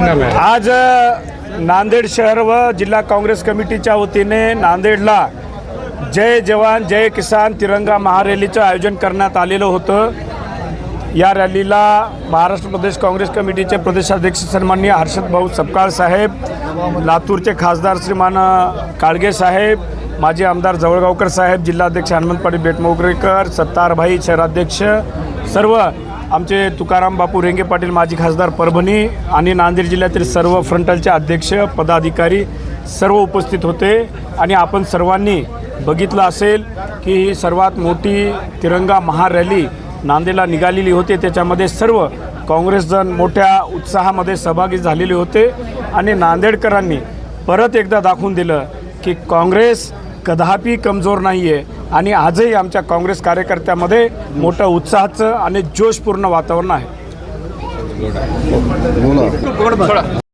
आज नांदेड शहर व जिल्हा काँग्रेस कमिटीच्या वतीने नांदेडला जय जवान जय किसान तिरंगा महारॅलीचं आयोजन करण्यात आलेलं होतं. या रॅलीला महाराष्ट्र प्रदेश काँग्रेस कमिटीचे प्रदेशाध्यक्ष सन्माननीय हर्षद भाऊ सपकाळ साहेब लातूरचे खासदार श्रीमान काळगे साहेब माजी आमदार जवळगावकर साहेब जिल्हाध्यक्ष हनुमंत पाटील बेटमोगरेकर सत्तारभाई शहराध्यक्ष सर्व आमचे तुकाराम बापू रेंगे पाटील माजी खासदार परभणी आणि नांदेड जिल्ह्यातील सर्व फ्रंटलचे अध्यक्ष पदाधिकारी सर्व उपस्थित होते. आणि आपण सर्वांनी बघितलं असेल की ही सर्वात मोठी तिरंगा महारॅली नांदेडला निघालेली होती. त्याच्यामध्ये सर्व काँग्रेसजण मोठ्या उत्साहामध्ये सहभागी झालेले होते. आणि नांदेडकरांनी परत एकदा दाखवून दिलं की काँग्रेस कदापि कमजोर नाही आहे आणि आजही आमच्या काँग्रेस कार्यकर्त्यामध्ये मोठं उत्साहाचं आणि जोशपूर्ण वातावरण आहे.